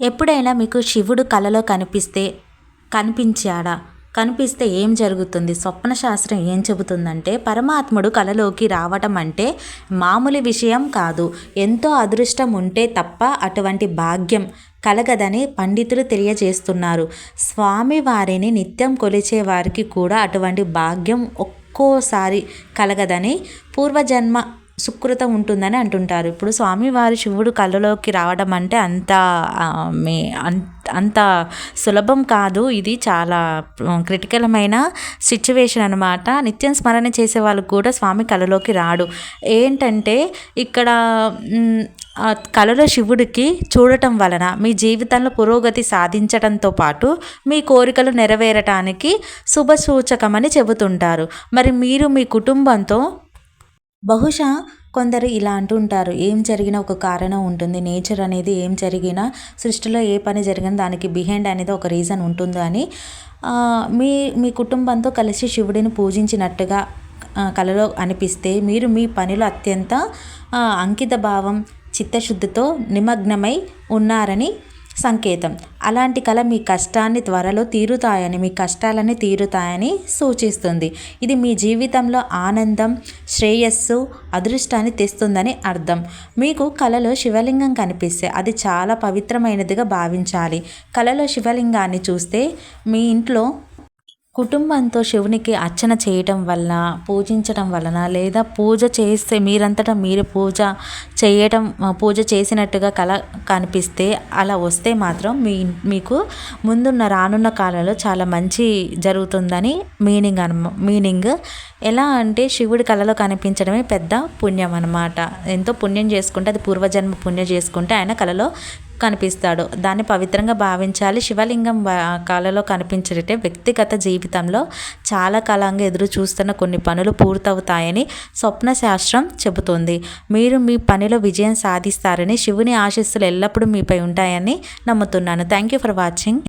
ఎప్పుడైనా మీకు శివుడు కలలో కనిపిస్తే కనిపించాడా? కనిపిస్తే ఏం జరుగుతుంది? స్వప్న శాస్త్రం ఏం చెబుతుందంటే పరమాత్ముడు కలలోకి రావటం అంటే మామూలు విషయం కాదు. ఎంతో అదృష్టం ఉంటే తప్ప అటువంటి భాగ్యం కలగదని పండితులు తెలియజేస్తున్నారు. స్వామివారిని నిత్యం కొలిచే వారికి కూడా అటువంటి భాగ్యం ఒక్కోసారి కలగదని పూర్వజన్మ సుకృత ఉంటుందని అంటుంటారు. ఇప్పుడు స్వామివారి శివుడు కళ్ళలోకి రావడం అంటే అంత మే అంత సులభం కాదు. ఇది చాలా క్రిటికలమైన సిచ్యువేషన్ అనమాట నిత్యం స్మరణ చేసే వాళ్ళకు కూడా స్వామి కళలోకి రాడు. ఏంటంటే ఇక్కడ కళలో శివుడికి చూడటం వలన మీ జీవితంలో పురోగతి సాధించడంతో పాటు మీ కోరికలు నెరవేరటానికి శుభ సూచకమని చెబుతుంటారు. మరి మీరు మీ కుటుంబంతో బహుశా కొందరు ఇలా అంటుంటారు ఏం జరిగినా ఒక కారణం ఉంటుంది. నేచర్ అనేది ఏం జరిగినా సృష్టిలో ఏ పని జరిగినా దానికి బిహైండ్ అనేది ఒక రీజన్ ఉంటుంది అని మీ మీ కుటుంబంతో కలిసి శివుడిని పూజించినట్టుగా కలలో అనిపిస్తే మీరు మీ పనిలో అత్యంత అంకిత భావం చిత్తశుద్ధితో నిమగ్నమై ఉన్నారని సంకేతం. అలాంటి కళ మీ కష్టాన్ని త్వరలో తీరుతాయని మీ కష్టాలని తీరుతాయని సూచిస్తుంది. ఇది మీ జీవితంలో ఆనందం శ్రేయస్సు అదృష్టాన్ని తెస్తుందని అర్థం. మీకు కళలో శివలింగం కనిపిస్తే అది చాలా పవిత్రమైనదిగా భావించాలి. కళలో శివలింగాన్ని చూస్తే మీ ఇంట్లో కుటుంబంతో శివునికి అర్చన చేయటం వలన పూజించడం వలన లేదా పూజ చేస్తే మీరంతటా మీరు పూజ చేయటం పూజ చేసినట్టుగా కల కనిపిస్తే అలా వస్తే మాత్రం మీ మీకు ముందున్న రానున్న కాలంలో చాలా మంచి జరుగుతుందని మీనింగ్ అన మీనింగ్. ఎలా అంటే శివుడి కళలో కనిపించడమే పెద్ద పుణ్యం అనమాట ఎంతో పుణ్యం చేసుకుంటే అది పూర్వజన్మ పుణ్యం చేసుకుంటే ఆయన కళలో కనిపిస్తాడు. దాన్ని పవిత్రంగా భావించాలి. శివలింగం కాలలో కనిపించటే వ్యక్తిగత జీవితంలో చాలా కాలంగా ఎదురు చూస్తున్న కొన్ని పనులు పూర్తవుతాయని స్వప్న శాస్త్రం చెబుతుంది. మీరు మీ పనిలో విజయం సాధిస్తారని శివుని ఆశీస్సులు ఎల్లప్పుడూ మీపై ఉంటాయని నమ్ముతున్నాను. Thank you for watching